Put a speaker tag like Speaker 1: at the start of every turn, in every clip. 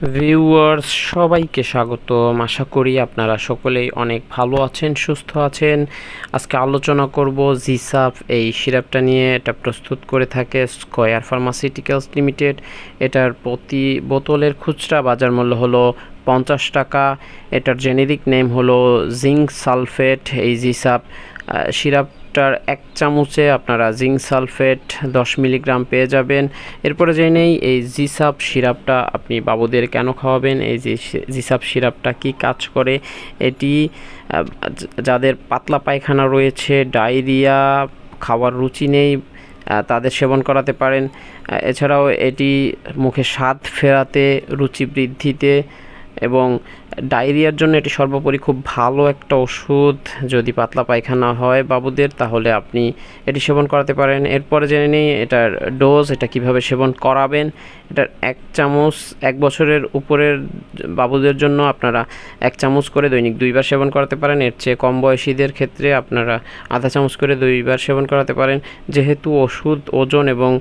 Speaker 1: Viewers সবাইকে স্বাগতম। আশা করি আপনারা সকলেই অনেক ভালো আছেন, সুস্থ আছেন। আজকে আলোচনা করব জিসাপ এই সিরাপটা নিয়ে। এটা প্রস্তুত করে থাকে স্কয়ার ফার্মাসিউটিক্যালস লিমিটেড এটার প্রতি বোতলের খুচরা বাজার মূল্য হলো পঞ্চাশ টাকা। এটার জেনেরিক নেম হলো জিঙ্ক সালফেট এই জিসাপ সিরাপটার এক চামচে আপনারা জিঙ্ক সালফেট দশ মিলিগ্রাম পেয়ে যাবেন। এরপরে জেনে নেই, এই জিসাপ সিরাপটা আপনি বাবুদের কেন খাওয়াবেন? এই যে জিসাপ সিরাপটা কি কাজ করে? এটি যাদের পাতলা পায়খানা রয়েছে, ডায়রিয়া, খাওয়ার রুচি নেই তাদের সেবন করাতে পারেন। এছাড়াও এটি মুখে স্বাদ ফেরাতে, রুচি বৃদ্ধিতে এবং ডায়রিয়ার জন্য এটি সর্বোপরি খুব ভালো একটা ওষুধ। যদি পাতলা পায়খানা হয় বাবুদের, তাহলে আপনি এটি সেবন করাতে পারেন। এরপরে জেনে নিই এটার ডোজ, এটা কীভাবে সেবন করাবেন। এটার এক চামচ, এক বছরের উপরের বাবুদের জন্য আপনারা এক চামচ করে দৈনিক দুইবার সেবন করাতে পারেন। এর চেয়ে কম বয়সীদের ক্ষেত্রে আপনারা আধা চামচ করে দুইবার সেবন করাতে পারেন। যেহেতু ওষুধ, ওজন এবং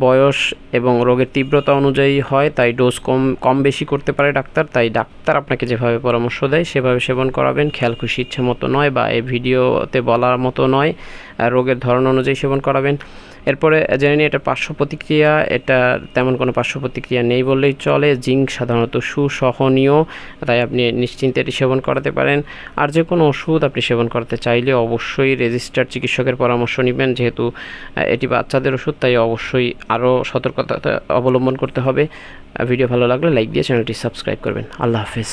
Speaker 1: বয়স এবং রোগের তীব্রতা অনুযায়ী হয়, তাই ডোজ কম কম বেশি করতে পারে ডাক্তার। তাই ডাক্তার আপনাকে যেভাবে পরামর্শ দেয়, সেভাবে সেবন করাবেন। খেয়াল, খুশি, ইচ্ছে মতো নয় বা এই ভিডিওতে বলার মতো নয়। রোগের ধরন অনুযায়ী সেবন করাবেন। এরপরে জেনে নিই এটা পার্শ্ব প্রতিক্রিয়া, এটা তেমন কোনো পার্শ্ব প্রতিক্রিয়া নেই বললেই চলে। জিঙ্ক সাধারণত সুসহনীয়, তাই আপনি নিশ্চিন্তে এটি সেবন করাতে পারেন। আর যে কোনো ওষুধ আপনি সেবন করতে চাইলে অবশ্যই রেজিস্টার্ড চিকিৎসকের পরামর্শ নেবেন। যেহেতু এটি বাচ্চাদের ওষুধ, তাই অবশ্যই আরও সতর্কতা অবলম্বন করতে হবে। ভিডিও ভালো লাগলে লাইক দিয়ে চ্যানেলটি সাবস্ক্রাইব করবেন। আল্লাহ হাফেজ।